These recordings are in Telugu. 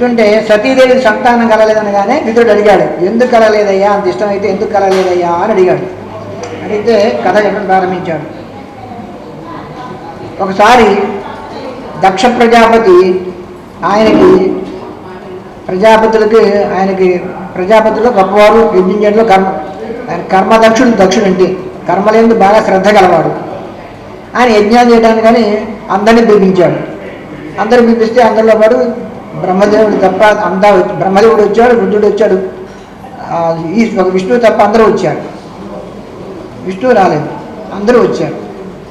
చెప్తుంటే సతీదేవి సంతానం కలలేదనగానే విదురుడు అడిగాడు ఎందుకు కలలేదయ్యా? అంత ఇష్టం అయితే ఎందుకు కలలేదయ్యా? అని అడిగాడు. అడిగితే కథ చెప్పడం ప్రారంభించాడు. ఒకసారి దక్ష ప్రజాపతి ఆయనకి ప్రజాపతులకి ఆయనకి ప్రజాపతిలో గొప్పవారు యజ్ఞంలో చేయడంలో కర్మ ఆయన కర్మదక్షుడు దక్షుడు అంటే కర్మలేందు బాగా శ్రద్ధ గలవాడు. ఆయన యజ్ఞాలు చేయడానికి కానీ అందరినీ పిలిపించాడు. అందరూ పిలిపిస్తే అందరిలో పాటు బ్రహ్మదేవుడు తప్ప అంతా బ్రహ్మదేవుడు వచ్చాడు బుద్ధుడు వచ్చాడు. ఈ ఒక విష్ణువు తప్ప అందరూ వచ్చారు. విష్ణువు రాలేదు. అందరూ వచ్చారు.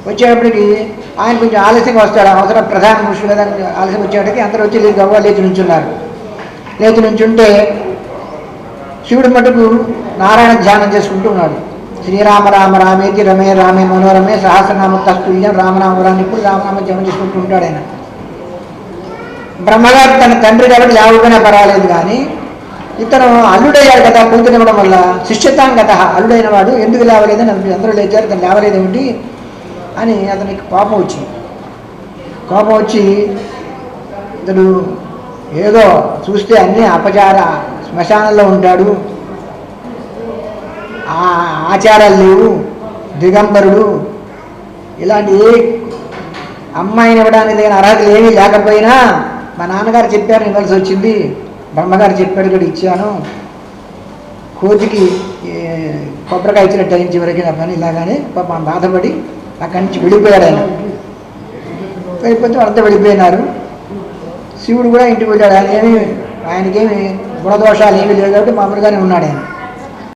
వచ్చేటప్పటికి ఆయన కొంచెం ఆలస్యంగా వస్తాడు. అవసరం ప్రధాన పురుషులు కదా ఆలస్యం వచ్చేటప్పటికి అందరూ వచ్చి లేదు గవ్వ లేచి నుంచున్నారు. లేచి నుంచుంటే శివుడు మటుకు నారాయణ ధ్యానం చేసుకుంటూ ఉన్నాడు. శ్రీరామ రామ రామేతి రమే రామే మనోరమే సహస్రనామ తస్తుల్యం రామనామరాన్ని ఇప్పుడు రామనామ జపం చేసుకుంటూ ఉంటాడు ఆయన. బ్రహ్మగారు తన తండ్రి కాబట్టి లేవకపోయినా పర్వాలేదు కానీ ఇతను అల్లుడయ్యాడు కదా కూతురివ్వడం వల్ల శిష్యతాం గత అల్లుడైన వాడు ఎందుకు లేవలేదని అందరూ- లేచారు తను లేవలేదేమిటి అని అతనికి కోపం వచ్చింది. కోపం వచ్చి ఇతను ఏదో చూస్తే అన్నీ అపచార శ్మశానంలో ఉంటాడు. ఆ ఆచారాలు లేవు దిగంబరుడు. ఇలాంటి ఏ అమ్మాయిని ఇవ్వడానికి అర్హతలు ఏమీ లేకపోయినా మా నాన్నగారు చెప్పారు ఇవ్వాల్సి వచ్చింది. బ్రహ్మగారు చెప్పాడు ఇక్కడ ఇచ్చాను. కోతికి కొబ్బరికాయ ఇచ్చినట్టు అయింది చివరికి నా పని ఇలాగానే పాపం బాధపడి అక్కడి నుంచి వెళ్ళిపోయాడు ఆయన. వెళ్ళిపోతే వాళ్ళంతా వెళ్ళిపోయినారు. శివుడు కూడా ఇంటికి వెళ్ళాడు ఆయన ఏమి ఆయనకేమి గుణదోషాలు ఏమీ లేవు కాబట్టి మామూలుగానే ఉన్నాడు ఆయన.